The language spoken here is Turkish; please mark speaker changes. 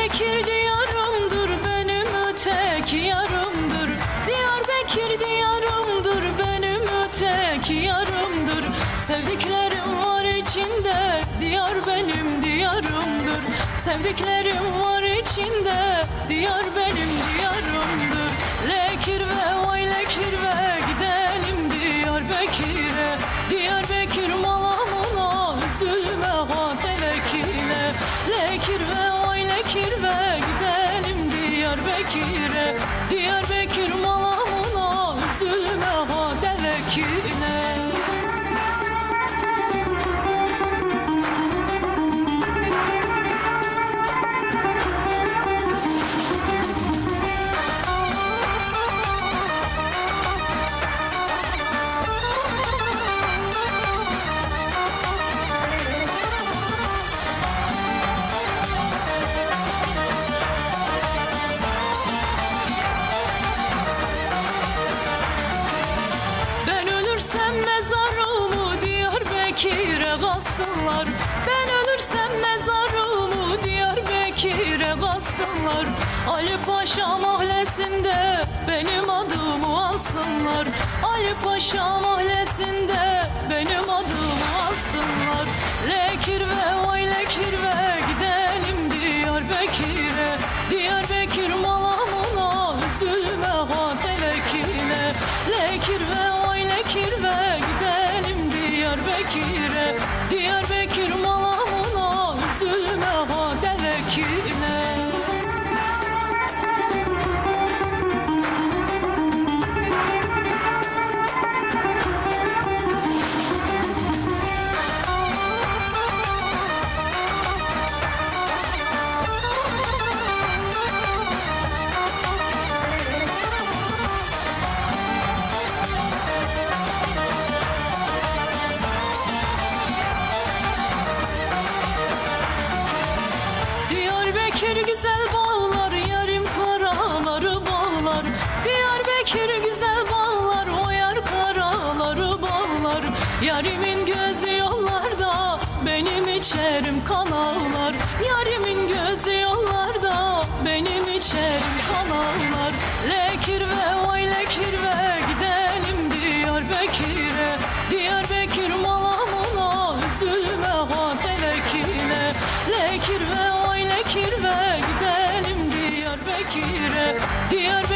Speaker 1: Bekir diyarımdır benim öteki yarımdır. Diyarbakır diyarımdır benim öteki yarımdır. Sevdiklerim var içinde diyar benim diyarımdır. Sevdiklerim var içinde diyar benim diyarımdır. Lekir ve vay lekir ve gidelim diyar Bekir'e Diyar Bekir mala mala üzülme ha telekile Lekir ve vay lekir ve Gidelim Diyarbakır'e Diyarbakır ölürsem mezarımı Diyarbakır'a bassınlar Ben ölürsem mezarımı Diyarbakır'a bassınlar Ali Paşa mahallesinde benim adımı alsınlar. Ali Paşa mahallesinde benim adımı alsınlar. Lekir ve vay lekir ve gidelim Diyarbakır'a. Diyarbakır mala mala üzülme ha telekile Lekir ve vay lekir ve gidelim Diyarbakır'a Diyarbakır güzel bağlar yarim karaları bağlar. Diyarbakır güzel bağlar o yar karaları bağlar. Yarimin gözü yollarda benim içerim kan ağlar Yarimin gözü yollarda benim içerim kan ağlar Lekir ve vay lekir ve gidelim Diyarbakır'a. Diyarbakır mala mala üzülme ha telekile Lekir ve Dear